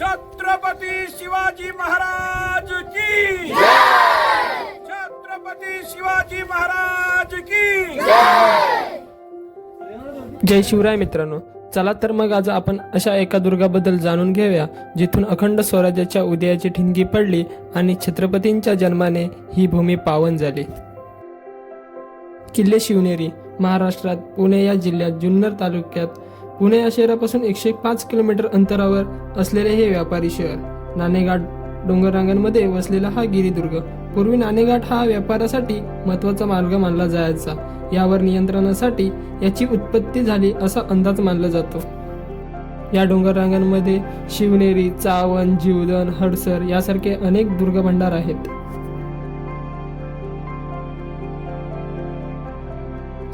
छत्रपती शिवाजी महाराज की? छत्रपती शिवाजी महाराज की? जय शिवराय मित्रांनो चला तर मग आज आपण अशा एका दुर्गाबद्दल जाणून घेऊया जिथून अखंड स्वराज्याच्या उदयाची ठिणगी पडली आणि छत्रपतींच्या जन्माने ही भूमी पावन झाली. किल्ले शिवनेरी महाराष्ट्रात पुणे या जिल्ह्यात जुन्नर तालुक्यात पुणे या शहरापासून एकशे पाच किलोमीटर अंतरावर असलेले हे व्यापारी शहर. नाणेघाट डोंगररांगांमध्ये वसलेला हा गिरिदुर्ग पूर्वी नाणेघाट हा व्यापारासाठी महत्त्वाचा मार्ग मानला जायचा. यावर नियंत्रणासाठी याची उत्पत्ती झाली असा अंदाज मानला जातो. या डोंगररांगांमध्ये शिवनेरी चावण जीवदन हडसर यासारखे अनेक दुर्गभंडार आहेत.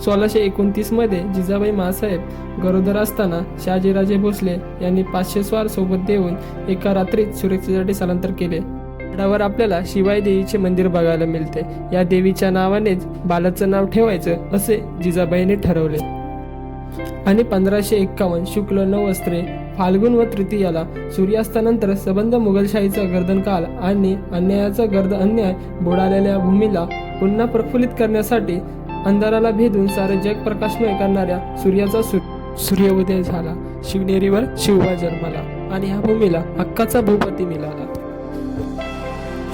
सोळाशे एकोणतीसमध्ये जिजाबाई महासाहेब गरोदर असताना शहाजीराजे भोसले यांनी पाचशे स्वार सोबत देऊन एका रात्रीत सुरक्षेसाठी स्थलांतर केले. गडावर आपल्याला शिवाय देवीचे मंदिर बघायला मिळते. या देवीच्या नावानेच बालाचं नाव ठेवायचं असे जिजाबाईने ठरवले. आणि पंधराशे एक्कावन्न शुक्ल नवस्त्रे फाल्गुन व तृतीयाला सूर्यास्तानंतर सबंध मुघलशाहीचा गर्दनकाल आणि अन्यायाचा गर्द अन्याय बुडालेल्या भूमीला पुन्हा प्रफुल्लित करण्यासाठी अंधाराला भेदून सारे जग प्रकाशमय करणाऱ्या सूर्याचा सूर्योदय झाला. शिवनेरीवर शिवबा जन्माला आणि ह्या भूमीला हक्काचा भूपती मिळाला.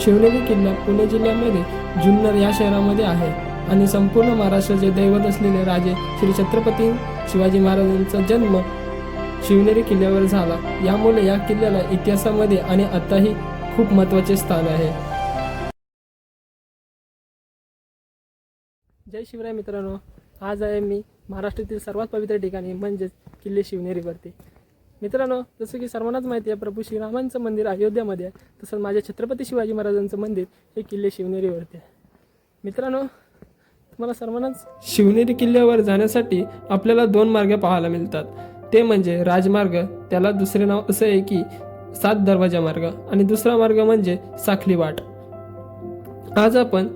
शिवनेरी किल्ला पुणे जिल्ह्यामध्ये जुन्नर या शहरामध्ये आहे आणि संपूर्ण महाराष्ट्राचे दैवत असलेले राजे श्री छत्रपती शिवाजी महाराजांचा जन्म शिवनेरी किल्ल्यावर झाला. यामुळे या किल्ल्याला इतिहासामध्ये आणि आताही खूप महत्त्वाचे स्थान आहे. जय शिवराय मित्रांनो आज आहे मी महाराष्ट्रातील सर्वात पवित्र ठिकाणी म्हणजेच किल्ले शिवनेरीवरती. मित्रांनो जसं की सर्वांनाच माहिती आहे प्रभू श्रीरामांचं मंदिर अयोध्यामध्ये आहे तसंच माझ्या छत्रपती शिवाजी महाराजांचं मंदिर हे किल्ले शिवनेरीवरती आहे. मित्रांनो तुम्हाला सर्वांनाच शिवनेरी किल्ल्यावर जाण्यासाठी आपल्याला दोन मार्ग पाहायला मिळतात. ते म्हणजे राजमार्ग त्याला दुसरे नाव असं आहे की सात दरवाजा मार्ग आणि दुसरा मार्ग म्हणजे साखली वाट. आज आपण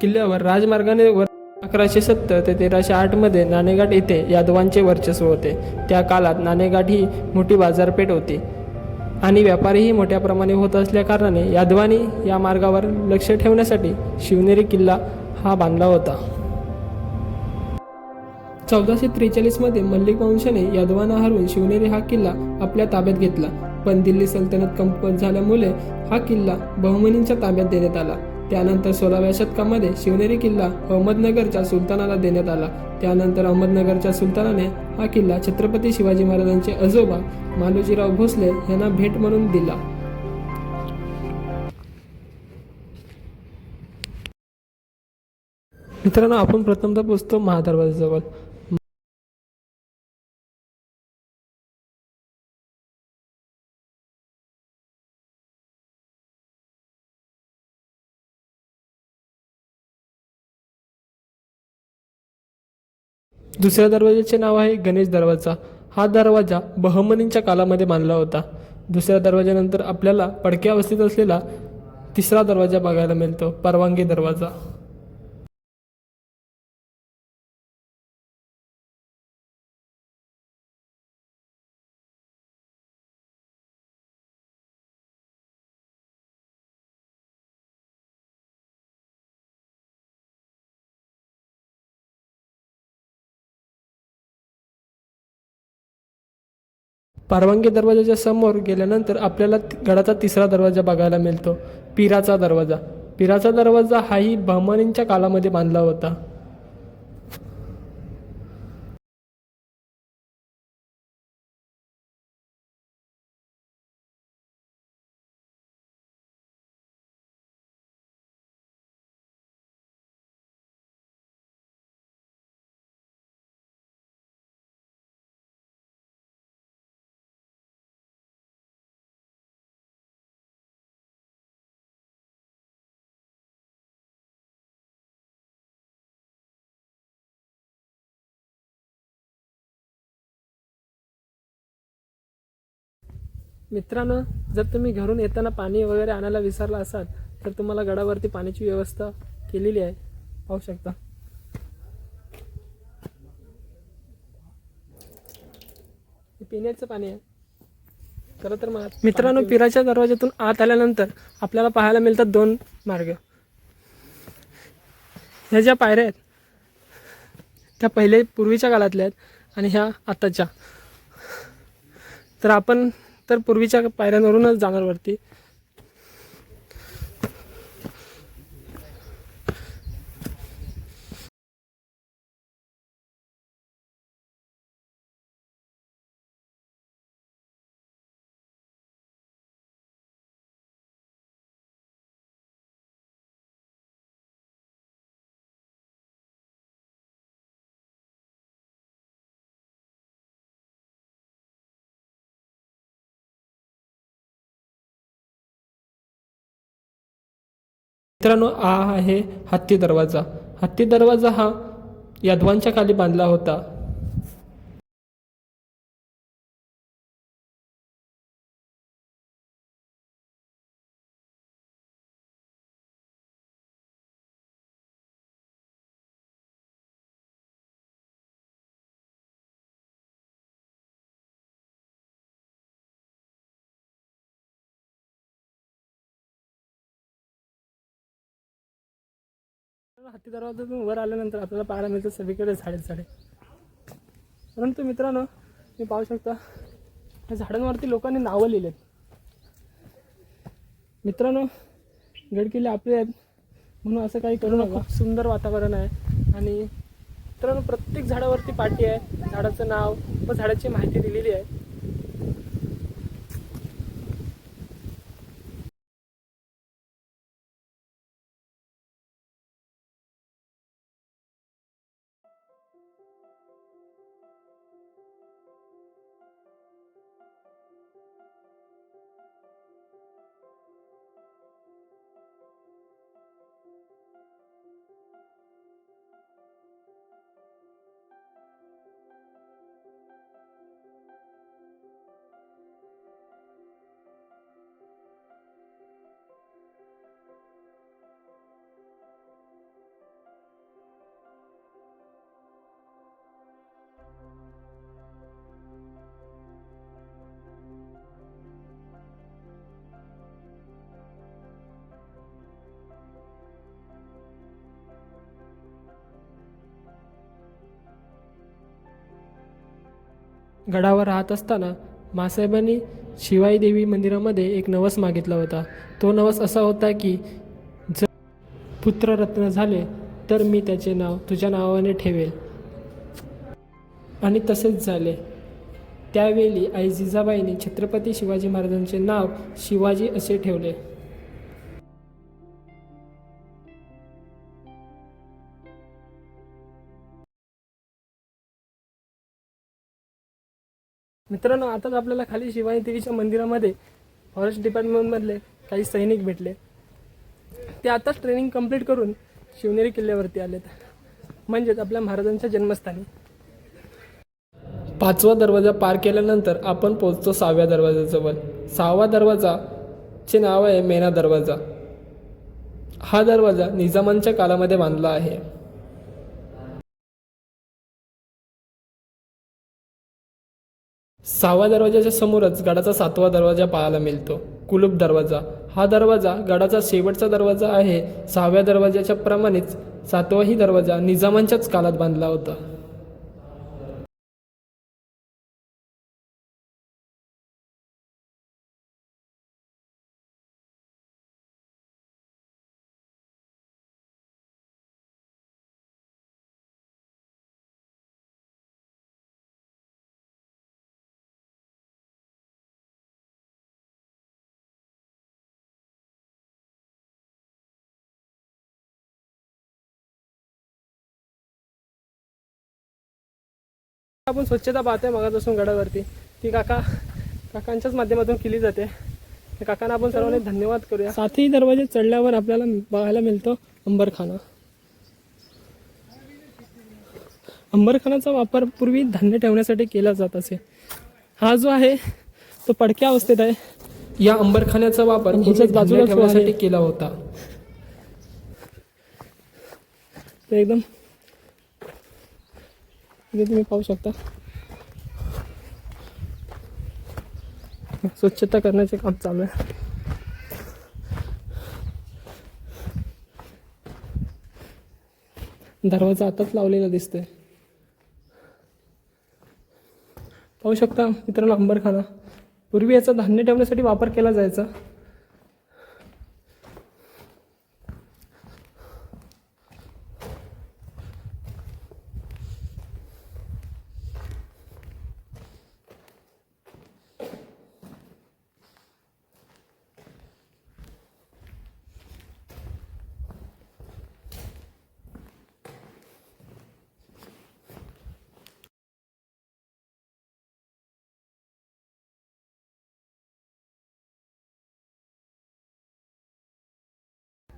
किल्ल्यावर राजमार्गाने वर अकराशे सत्तर ते तेराशे आठमध्ये नाणेघाट येथे यादवांचे वर्चस्व होते. त्या काळात नाणेघाट ही मोठी बाजारपेठ होती. आणि व्यापारीही मोठ्या प्रमाणे होत असल्याकारणाने यादवांनी या मार्गावर लक्ष ठेवण्यासाठी शिवनेरी किल्ला हा बांधला होता. चौदाशे त्रेचाळीसमध्ये मल्लिक वंशाने यादवांना हरवून शिवनेरी हा किल्ला आपल्या ताब्यात घेतला. पण दिल्ली सल्तनत कमकुवत झाल्यामुळे हा किल्ला बहुमनींच्या ताब्यात देण्यात आला. त्यानंतर सोळाव्या शतकामध्ये शिवनेरी किल्ला अहमदनगरच्या सुलतानाला देण्यात आला. त्यानंतर अहमदनगरच्या सुलतानाने हा किल्ला छत्रपती शिवाजी महाराजांचे आजोबा मालोजीराव भोसले यांना भेट म्हणून दिला. मित्रांनो आपण प्रथमतः पोचतो महादरवाजाजवळ दुसऱ्या दरवाजाचे नाव आहे गणेश दरवाजा. हा दरवाजा बहमनींच्या काळामध्ये बांधला होता. दुसऱ्या दरवाज्यानंतर आपल्याला पडक्या अवस्थेत असलेला तिसरा दरवाजा बघायला मिळतो परवानगी दरवाजा. परवानगी दरवाजाच्या समोर गेल्यानंतर आपल्याला गडाचा तिसरा दरवाजा बघायला मिळतो पिराचा दरवाजा. पिराचा दरवाजा हाही बहमनींच्या कालामध्ये बांधला होता. मित्रांनो जर तुम्ही घरून येताना पाणी वगैरे आणायला विसरला असाल तर तुम्हाला गडावरती पाण्याची व्यवस्था केलेली आहे. पाहू शकता. हे पिण्याचं पाणी आहे. खरं तर मित्रांनो पिराच्या दरवाजातून आत आल्यानंतर आपल्याला पाहायला मिळतात दोन मार्ग. ह्या ज्या पायऱ्या आहेत त्या पहिले पूर्वीच्या काळातल्या आहेत आणि ह्या आताच्या. तर आपण तर पूर्वीच्या पायऱ्यांवरूनच जाणार वरती मित्रांनो हा आहे हत्ती दरवाजा. हत्ती दरवाजा हा यादवांच्या खाली बांधला होता. हत्ती दरवाजातून वर आल्यानंतर आपल्याला पाहायला मिळतं सगळीकडे झाडे झाडे. परंतु मित्रांनो मी पाहू शकता या झाडांवरती लोकांनी नावं लिहिलेत. मित्रांनो गडकिल्ले आपले आहेत म्हणून असं काही करू नका. सुंदर वातावरण आहे. आणि मित्रांनो प्रत्येक झाडावरती पाटी आहे. झाडाचं नाव व झाडाची माहिती दिलेली आहे. गडावर राहत असताना मासाहेबांनी शिवाई देवी मंदिरामध्ये एक नवस मागितला होता. तो नवस असा होता की जर पुत्ररत्न झाले तर मी त्याचे नाव तुझ्या नावाने ठेवेल. आणि तसेच झाले. त्यावेळी आई जिजाबाईंनी छत्रपती शिवाजी महाराजांचे नाव शिवाजी असे ठेवले. मित्रांनो आताच आपल्याला खाली शिवाई देवीच्या मंदिरामध्ये फॉरेस्ट डिपार्टमेंटमधले काही सैनिक भेटले. ते आताच ट्रेनिंग कंप्लीट करून शिवनेरी किल्ल्यावरती आलेत. म्हणजेच आपल्या महाराजांच्या जन्मस्थानी. पाचवा दरवाजा पार केल्यानंतर आपण पोहोचतो सहाव्या दरवाजाजवळ. सहावा दरवाजाचे नाव आहे मेना दरवाजा. हा दरवाजा निजामांच्या कालामध्ये बांधला आहे. सहाव्या दरवाजाच्या समोरच गडाचा सातवा दरवाजा पाहायला मिळतो. कुलूप दरवाजा. हा दरवाजा गडाचा शेवटचा दरवाजा आहे. सहाव्या दरवाजाच्या प्रमाणेच सातवाही दरवाजा निजामांच्याच काळात बांधला होता. आपण स्वच्छता पाहतोय मगापासून गडावरती. ती काका काकांच्याच माध्यमातून केली जाते. काकांना आपण सर्वांनी धन्यवाद करूया. सातही दरवाजे चढल्यावर आपल्याला बघायला मिळतो अंबरखाना. अंबरखानाचा वापर पूर्वी धान्य ठेवण्यासाठी केला जात असे. हा जो आहे तो पडक्या अवस्थेत आहे. या अंबरखान्याचा वापर ह्याच्याच बाजूला ठेवण्यासाठी केला होता. एकदम इथे तुम्ही पाहू शकता. स्वच्छता करण्याचे काम चालू आहे. दरवाजा आताच लावलेला दिसतोय. पाहू शकता मित्रांनो अंबरखाना. पूर्वी याचा धान्य ठेवण्यासाठी वापर केला जायचा.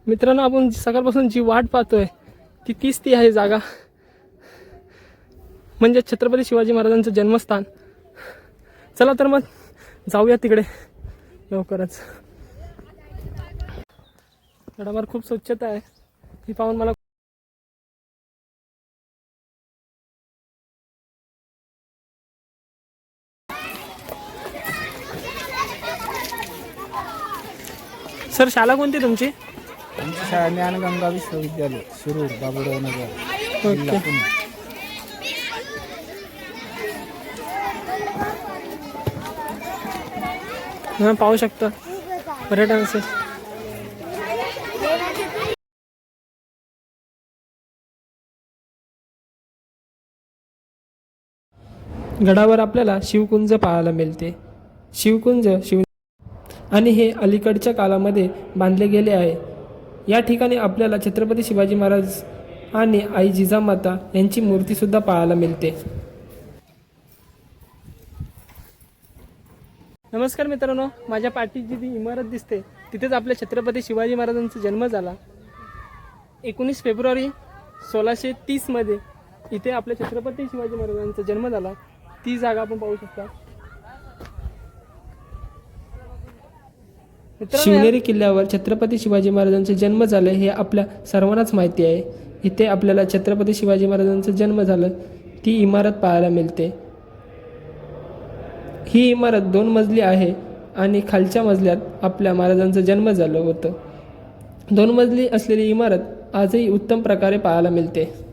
मित्रांनो आपण सकाळपासून जी वाट पाहतोय ती तीच ती आहे जागा. म्हणजे छत्रपती शिवाजी महाराजांचं जन्मस्थान. चला तर मग जाऊया तिकडे. लवकरच. गडावर खूप स्वच्छता आहे. ही पाहून मला सर शाळा कोणती तुमची? आमची शाळा ज्ञानगंगा विश्वविद्यालय शिरूर बाबुराव नगर जिल्हा ओके. पुणे. हां पाहू शकता. पर्यटनाचे गडावर आपल्याला शिवकुंज पाहायला मिळते. शिवकुंज शिव आणि हे अलीकडच्या काळामध्ये बांधले गेले आहे. या ठिकाणी आपल्याला छत्रपती शिवाजी महाराज आणि आई जिजामाता यांची मूर्तीसुद्धा पाहायला मिळते. नमस्कार मित्रांनो माझ्या पाठीची जी इमारत दिसते तिथेच आपल्या छत्रपती शिवाजी महाराजांचा जन्म झाला. एकोणीस फेब्रुवारी सोळाशे तीसमध्ये इथे आपल्या छत्रपती शिवाजी महाराजांचा जन्म झाला. ती जागा आपण पाहू शकता. शिवनेरी किल्ल्यावर छत्रपती शिवाजी महाराजांचा जन्म झाला हे आपल्या सर्वांनाच माहिती आहे. इथे आपल्याला छत्रपती शिवाजी महाराजांचा जन्म झालं ती इमारत पाहायला मिळते. ही इमारत दोन मजली आहे आणि खालच्या मजल्यात आपल्या महाराजांचा जन्म झालं होतं. दोन मजली असलेली इमारत आजही उत्तम प्रकारे पाहायला मिळते.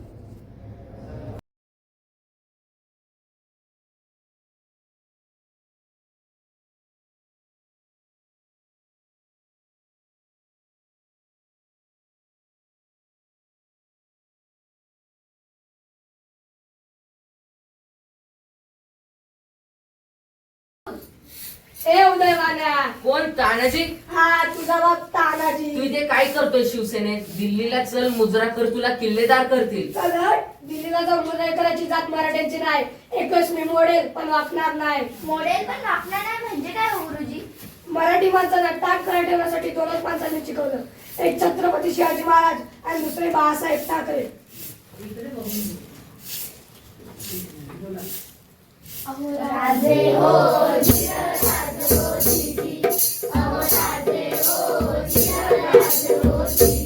तानाजी? हा तुझा बाप तानाजी. तू इथे काय करतोय शिवसेनेत दिल्लीला चल मुजरा कर तुला किल्लेदार करतील. दिल्लीला जाऊन करायची जात मराठ्यांची नाही. एकच मी मोडेल पण वापणार नाही. मॉडेल पण वापरणार नाही म्हणजे काय हो गुरुजी? मराठी माणसाला ताक करायला ठेवण्यासाठी दोनच माणसांनी शिकवलं. एक छत्रपती शिवाजी महाराज आणि दुसरे बाळासाहेब ठाकरे. Chegou, é chegou,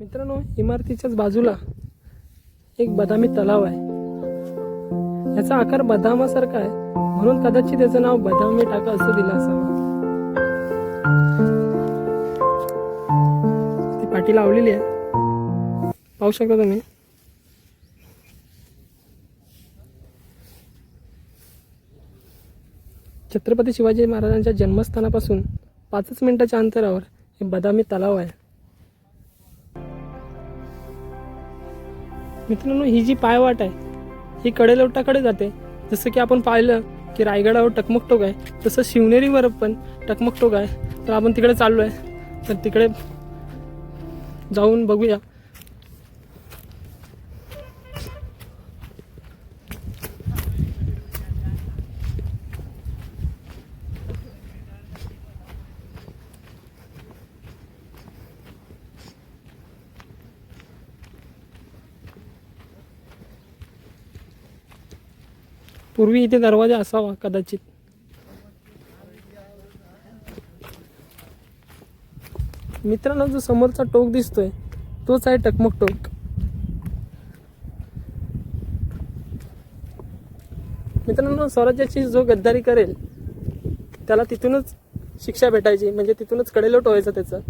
मित्रांनो इमारतीच्याच बाजूला एक बदामी तलाव आहे. याचा आकार बदामासारखा आहे. म्हणून कदाचित त्याचं नाव बदामी टाका असं दिलं असावं. ती पाठी लावलेली आहे. पाहू शकता तुम्ही? छत्रपती शिवाजी महाराजांच्या जन्मस्थानापासून पाचच मिनिटाच्या अंतरावर हे बदामी तलाव आहे. मित्रांनो ही जी पायवाट आहे ही कडेलोटाकडे जाते. जसं की आपण पाहिलं की रायगडावर टकमकटोक आहे तसं शिवनेरीवर पण टकमकटोक आहे. तर आपण तिकडे चाललो आहे तर तिकडे जाऊन बघूया. पूर्वी इथे दरवाजा असावा कदाचित. मित्रांनो जो समोरचा टोक दिसतोय तोच आहे टकमक टोक. मित्रांनो स्वराज्याची जो गद्दारी करेल त्याला तिथूनच शिक्षा भेटायची म्हणजे तिथूनच कडेलोट व्हायचं त्याचं.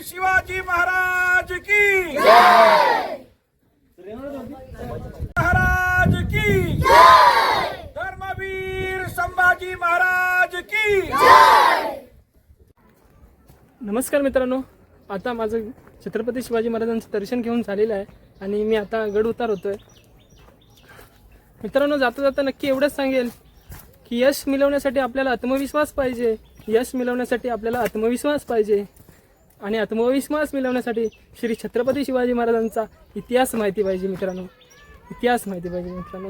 छत्रपती शिवाजी महाराज की। महाराज की। धर्मवीर संभाजी महाराज की। नमस्कार मित्रांनो आता माझं छत्रपती शिवाजी महाराजांचं दर्शन घेऊन झालेलं आहे आणि मी आता गड उतार होतोय मित्रांनो जाता जाता नक्की एवढंच सांगेल की यश मिळवण्यासाठी आपल्याला आत्मविश्वास पाहिजे. यश मिळवण्यासाठी आपल्याला आत्मविश्वास पाहिजे. आणि आत्मविश्वास मिळवण्यासाठी श्री छत्रपती शिवाजी महाराजांचा इतिहास माहिती पाहिजे मित्रांनो. इतिहास माहिती पाहिजे मित्रांनो.